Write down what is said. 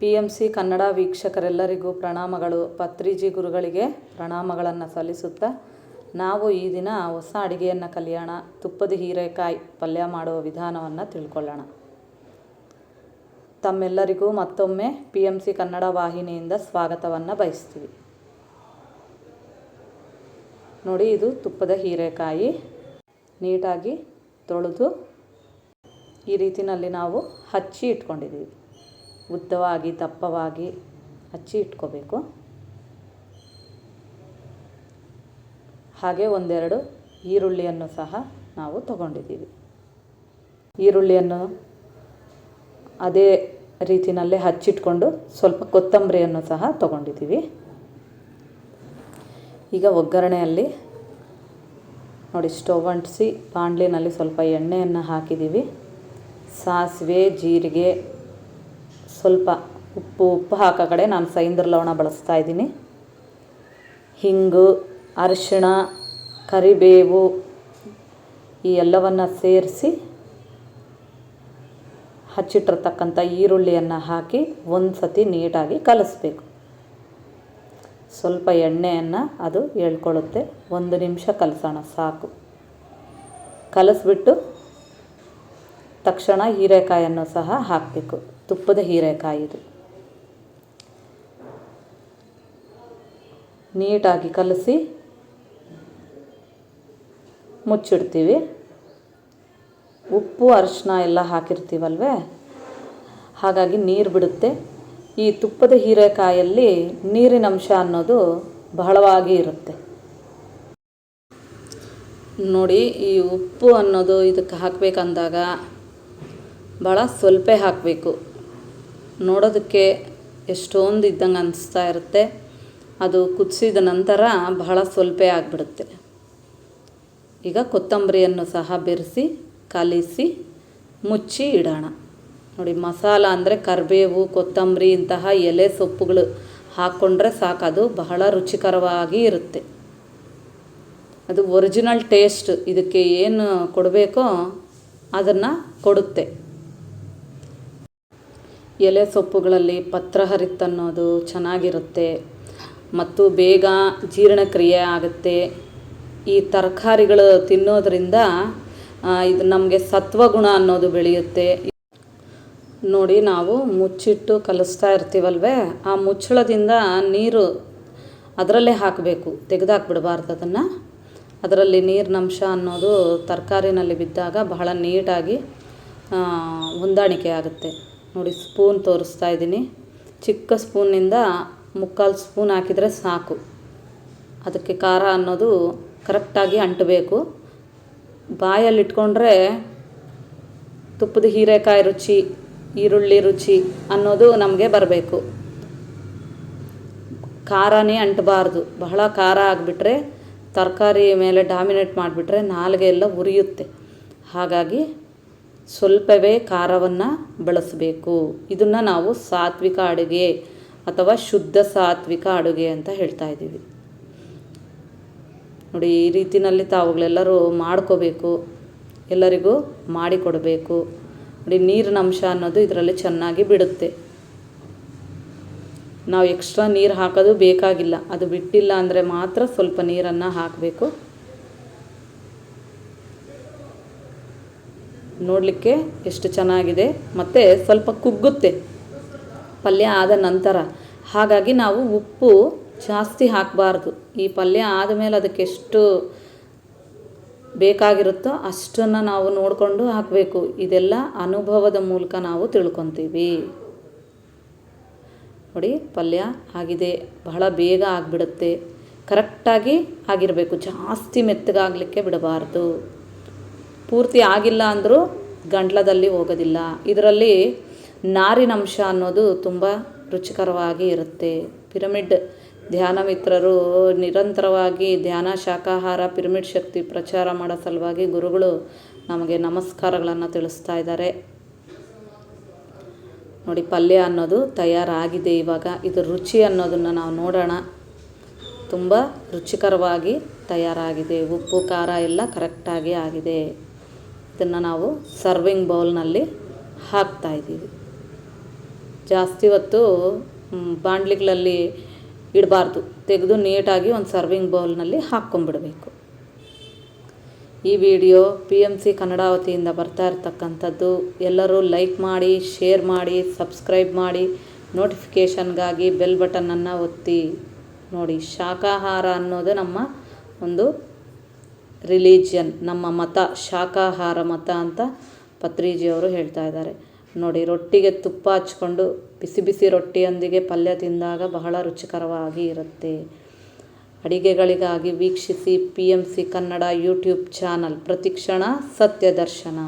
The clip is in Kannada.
ಪಿ ಎಂ ಸಿ ಕನ್ನಡ ವೀಕ್ಷಕರೆಲ್ಲರಿಗೂ ಪ್ರಣಾಮಗಳು. ಪತ್ರಿಜಿ ಗುರುಗಳಿಗೆ ಪ್ರಣಾಮಗಳನ್ನು ಸಲ್ಲಿಸುತ್ತಾ ನಾವು ಈ ದಿನ ಹೊಸ ಅಡುಗೆಯನ್ನು ಕಲಿಯೋಣ. ತುಪ್ಪದ ಹೀರೆಕಾಯಿ ಪಲ್ಯ ಮಾಡುವ ವಿಧಾನವನ್ನು ತಿಳ್ಕೊಳ್ಳೋಣ. ತಮ್ಮೆಲ್ಲರಿಗೂ ಮತ್ತೊಮ್ಮೆ ಪಿ ಎಂ ಸಿ ಕನ್ನಡ ವಾಹಿನಿಯಿಂದ ಸ್ವಾಗತವನ್ನು ಬಯಸ್ತೀವಿ. ನೋಡಿ ಇದು ತುಪ್ಪದ ಹೀರೆಕಾಯಿ. ನೀಟಾಗಿ ತೊಳೆದು ಈ ರೀತಿಯಲ್ಲಿ ನಾವು ಹಚ್ಚಿ ಇಟ್ಕೊಂಡಿದ್ದೀವಿ. ಉದ್ದವಾಗಿ, ದಪ್ಪವಾಗಿ ಹಚ್ಚಿ ಇಟ್ಕೋಬೇಕು. ಹಾಗೆ ಒಂದೆರಡು ಈರುಳ್ಳಿಯನ್ನು ಸಹ ನಾವು ತಗೊಂಡಿದ್ದೀವಿ. ಈರುಳ್ಳಿಯನ್ನು ಅದೇ ರೀತಿಯಲ್ಲೇ ಹಚ್ಚಿಟ್ಕೊಂಡು ಸ್ವಲ್ಪ ಕೊತ್ತಂಬರಿಯನ್ನು ಸಹ ತಗೊಂಡಿದ್ದೀವಿ. ಈಗ ಒಗ್ಗರಣೆಯಲ್ಲಿ ನೋಡಿ ಸ್ಟವ್ ಅಂಟಿಸಿ, ಬಾಣಲಿನಲ್ಲಿ ಸ್ವಲ್ಪ ಎಣ್ಣೆಯನ್ನು ಹಾಕಿದ್ದೀವಿ. ಸಾಸಿವೆ, ಜೀರಿಗೆ ಸ್ವಲ್ಪ ಉಪ್ಪು ಉಪ್ಪು ಹಾಕೋ ಕಡೆ ನಾನು ಸೈಂದ್ರ ಲವಣ ಬಳಸ್ತಾ ಇದ್ದೀನಿ. ಹಿಂಗು, ಅರಿಶಿಣ, ಕರಿಬೇವು ಈ ಎಲ್ಲವನ್ನು ಸೇರಿಸಿ ಹಚ್ಚಿಟ್ಟಿರ್ತಕ್ಕಂಥ ಈರುಳ್ಳಿಯನ್ನು ಹಾಕಿ ಒಂದು ಸತಿ ನೀಟಾಗಿ ಕಲಿಸ್ಬೇಕು. ಸ್ವಲ್ಪ ಎಣ್ಣೆಯನ್ನು ಅದು ಎಳ್ಕೊಳ್ಳುತ್ತೆ ಒಂದು ನಿಮಿಷ ಕಲಸೋಣ, ಸಾಕು. ಕಲಿಸ್ಬಿಟ್ಟು ತಕ್ಷಣ ಹೀರೆಕಾಯನ್ನು ಸಹ ಹಾಕಬೇಕು. ತುಪ್ಪದ ಹೀರೆಕಾಯಿ ಇದು ನೀಟಾಗಿ ಕಲಸಿ ಮುಚ್ಚಿಡ್ತೀವಿ. ಉಪ್ಪು ಅರಿಶಿನ ಎಲ್ಲ ಹಾಕಿರ್ತೀವಲ್ವೇ? ಹಾಗಾಗಿ ನೀರು ಬಿಡುತ್ತೆ. ಈ ತುಪ್ಪದ ಹೀರೆಕಾಯಲ್ಲಿ ನೀರಿನ ಅಂಶ ಅನ್ನೋದು ಬಹಳವಾಗಿ ಇರುತ್ತೆ. ನೋಡಿ, ಈ ಉಪ್ಪು ಅನ್ನೋದು ಇದಕ್ಕೆ ಹಾಕಬೇಕಂದಾಗ ಭಾಳ ಸ್ವಲ್ಪ ಹಾಕಬೇಕು. ನೋಡೋದಕ್ಕೆ ಎಷ್ಟೊಂದು ಇದ್ದಂಗೆ ಅನಿಸ್ತಾ ಇರುತ್ತೆ. ಅದು ಕುದಿಸಿದ ನಂತರ ಬಹಳ ಸ್ವಲ್ಪ ಆಗಿಬಿಡುತ್ತೆ. ಈಗ ಕೊತ್ತಂಬರಿಯನ್ನು ಸಹ ಬೆರೆಸಿ, ಕಲಿಸಿ, ಮುಚ್ಚಿ ಇಡೋಣ. ನೋಡಿ, ಮಸಾಲ ಅಂದರೆ ಕರಿಬೇವು, ಕೊತ್ತಂಬರಿ ಇಂತಹ ಎಲೆ ಸೊಪ್ಪುಗಳು ಹಾಕ್ಕೊಂಡ್ರೆ ಸಾಕು. ಅದು ಬಹಳ ರುಚಿಕರವಾಗಿ ಇರುತ್ತೆ. ಅದು ಒರಿಜಿನಲ್ ಟೇಸ್ಟ್ ಇದಕ್ಕೆ ಏನು ಕೊಡಬೇಕೋ ಅದನ್ನು ಕೊಡುತ್ತೆ. ಎಲೆ ಸೊಪ್ಪುಗಳಲ್ಲಿ ಪತ್ರಹರಿತ್ತನ್ನೋದು ಚೆನ್ನಾಗಿರುತ್ತೆ ಮತ್ತು ಬೇಗ ಜೀರ್ಣಕ್ರಿಯೆ ಆಗುತ್ತೆ. ಈ ತರಕಾರಿಗಳು ತಿನ್ನೋದರಿಂದ ಇದು ನಮಗೆ ಸತ್ವಗುಣ ಅನ್ನೋದು ಬೆಳೆಯುತ್ತೆ. ನೋಡಿ, ನಾವು ಮುಚ್ಚಿಟ್ಟು ಕಲಿಸ್ತಾ ಇರ್ತೀವಲ್ವೇ? ಆ ಮುಚ್ಚಳದಿಂದ ನೀರು ಅದರಲ್ಲೇ ಹಾಕಬೇಕು. ತೆಗೆದಾಕ್ಬಿಡಬಾರ್ದು ಅದನ್ನು. ಅದರಲ್ಲಿ ನೀರಿನಂಶ ಅನ್ನೋದು ತರಕಾರಿನಲ್ಲಿ ಬಿದ್ದಾಗ ಬಹಳ ನೀಟಾಗಿ ಹೊಂದಾಣಿಕೆ ಆಗುತ್ತೆ. ನೋಡಿ ಸ್ಪೂನ್ ತೋರಿಸ್ತಾ ಇದ್ದೀನಿ. ಚಿಕ್ಕ ಸ್ಪೂನಿಂದ ಮುಕ್ಕಾಲು ಸ್ಪೂನ್ ಹಾಕಿದರೆ ಸಾಕು. ಅದಕ್ಕೆ ಖಾರ ಅನ್ನೋದು ಕರೆಕ್ಟಾಗಿ ಅಂಟಬೇಕು. ಬಾಯಲ್ಲಿ ಇಟ್ಕೊಂಡ್ರೆ ತುಪ್ಪದ ಹೀರೆಕಾಯಿ ರುಚಿ, ಈರುಳ್ಳಿ ರುಚಿ ಅನ್ನೋದು ನಮಗೆ ಬರಬೇಕು. ಖಾರನೇ ಅಂಟಬಾರ್ದು. ಬಹಳ ಖಾರ ಆಗಿಬಿಟ್ರೆ, ತರಕಾರಿ ಮೇಲೆ ಡಾಮಿನೇಟ್ ಮಾಡಿಬಿಟ್ರೆ ನಾಲಿಗೆ ಎಲ್ಲ ಉರಿಯುತ್ತೆ. ಹಾಗಾಗಿ ಸ್ವಲ್ಪವೇ ಖಾರವನ್ನು ಬಳಸಬೇಕು. ಇದನ್ನು ನಾವು ಸಾತ್ವಿಕ ಅಡುಗೆ ಅಥವಾ ಶುದ್ಧ ಸಾತ್ವಿಕ ಅಡುಗೆ ಅಂತ ಹೇಳ್ತಾ ಇದ್ದೀವಿ. ನೋಡಿ, ಈ ರೀತಿಯಲ್ಲಿ ತಾವುಗಳೆಲ್ಲರೂ ಮಾಡ್ಕೋಬೇಕು. ಎಲ್ಲರಿಗೂ ಮಾಡಿಕೊಡಬೇಕು. ನೋಡಿ, ನೀರಿನ ಅಂಶ ಅನ್ನೋದು ಇದರಲ್ಲಿ ಚೆನ್ನಾಗಿ ಬಿಡುತ್ತೆ. ನಾವು ಎಕ್ಸ್ಟ್ರಾ ನೀರು ಹಾಕೋದು ಬೇಕಾಗಿಲ್ಲ. ಅದು ಬಿಟ್ಟಿಲ್ಲ ಅಂದರೆ ಮಾತ್ರ ಸ್ವಲ್ಪ ನೀರನ್ನು ಹಾಕಬೇಕು. ನೋಡಲಿಕ್ಕೆ ಎಷ್ಟು ಚೆನ್ನಾಗಿದೆ. ಮತ್ತು ಸ್ವಲ್ಪ ಕುಗ್ಗುತ್ತೆ. ಪಲ್ಯ ಆದ ನಂತರ. ಹಾಗಾಗಿ ನಾವು ಉಪ್ಪು ಜಾಸ್ತಿ ಹಾಕಬಾರ್ದು. ಈ ಪಲ್ಯ ಆದಮೇಲೆ ಅದಕ್ಕೆ ಎಷ್ಟು ಬೇಕಾಗಿರುತ್ತೋ ಅಷ್ಟನ್ನು ನಾವು ನೋಡಿಕೊಂಡು ಹಾಕಬೇಕು. ಇದೆಲ್ಲ ಅನುಭವದ ಮೂಲಕ ನಾವು ತಿಳ್ಕೊತೀವಿ. ನೋಡಿ, ಪಲ್ಯ ಆಗಿದೆ. ಬಹಳ ಬೇಗ ಆಗಿಬಿಡುತ್ತೆ. ಕರೆಕ್ಟಾಗಿ ಆಗಿರಬೇಕು. ಜಾಸ್ತಿ ಮೆತ್ತಗಾಗಲಿಕ್ಕೆ ಬಿಡಬಾರ್ದು. ಪೂರ್ತಿ ಆಗಿಲ್ಲ ಅಂದರೂ ಗಂಟ್ಲದಲ್ಲಿ ಹೋಗೋದಿಲ್ಲ. ಇದರಲ್ಲಿ ನಾರಿನಂಶ ಅನ್ನೋದು ತುಂಬ ರುಚಿಕರವಾಗಿ ಇರುತ್ತೆ. ಪಿರಮಿಡ್ ಧ್ಯಾನ ಮಿತ್ರರು ನಿರಂತರವಾಗಿ ಧ್ಯಾನ ಶಾಖಾಹಾರ, ಪಿರಮಿಡ್ ಶಕ್ತಿ ಪ್ರಚಾರ ಮಾಡೋ ಸಲುವಾಗಿ ಗುರುಗಳು ನಮಗೆ ನಮಸ್ಕಾರಗಳನ್ನು ತಿಳಿಸ್ತಾ ಇದ್ದಾರೆ. ನೋಡಿ, ಪಲ್ಯ ಅನ್ನೋದು ತಯಾರಾಗಿದೆ ಇವಾಗ. ಇದು ರುಚಿ ಅನ್ನೋದನ್ನು ನಾವು ನೋಡೋಣ. ತುಂಬ ರುಚಿಕರವಾಗಿ ತಯಾರಾಗಿದೆ. ಉಪ್ಪು, ಖಾರ ಎಲ್ಲ ಕರೆಕ್ಟಾಗಿ ಆಗಿದೆ. ಇದನ್ನು ನಾವು ಸರ್ವಿಂಗ್ ಬೌಲ್ನಲ್ಲಿ ಹಾಕ್ತಾಯಿದ್ದೀವಿ ಜಾಸ್ತಿ ಹೊತ್ತು ಬಾಂಡ್ಲಿಗಳಲ್ಲಿ ಇಡಬಾರ್ದು. ತೆಗೆದು ನೀಟಾಗಿ ಒಂದು ಸರ್ವಿಂಗ್ ಬೌಲ್ನಲ್ಲಿ ಹಾಕ್ಕೊಂಬಿಡಬೇಕು. ಈ video P M C Kannada ವತಿಯಿಂದ ಬರ್ತಾ ಇರ್ತಕ್ಕಂಥದ್ದು ಎಲ್ಲರೂ ಲೈಕ್ ಮಾಡಿ ಶೇರ್ ಮಾಡಿ ಸಬ್ಸ್ಕ್ರೈಬ್ ಮಾಡಿ ನೋಟಿಫಿಕೇಷನ್ಗಾಗಿ ಬೆಲ್ ಬಟನನ್ನು ಒತ್ತಿ ನೋಡಿ. ಶಾಖಾಹಾರ ಅನ್ನೋದು ನಮ್ಮ ಒಂದು ರಿಲಿಜಿಯನ್, ನಮ್ಮ ಮತ, ಶಾಖಾಹಾರ ಮತ ಅಂತ ಪತ್ರಿಜಿಯವರು ಹೇಳ್ತಾ ಇದ್ದಾರೆ. ನೋಡಿ, ರೊಟ್ಟಿಗೆ ತುಪ್ಪ ಹಚ್ಕೊಂಡು ಬಿಸಿ ಬಿಸಿ ರೊಟ್ಟಿಯೊಂದಿಗೆ ಪಲ್ಯ ತಿಂದಾಗ ಬಹಳ ರುಚಿಕರವಾಗಿ ಇರುತ್ತೆ. ಅಡಿಗೆಗಳಿಗಾಗಿ ವೀಕ್ಷಿಸಿ P M C Kannada YouTube channel. ಪ್ರತಿಕ್ಷಣ ಸತ್ಯ ದರ್ಶನ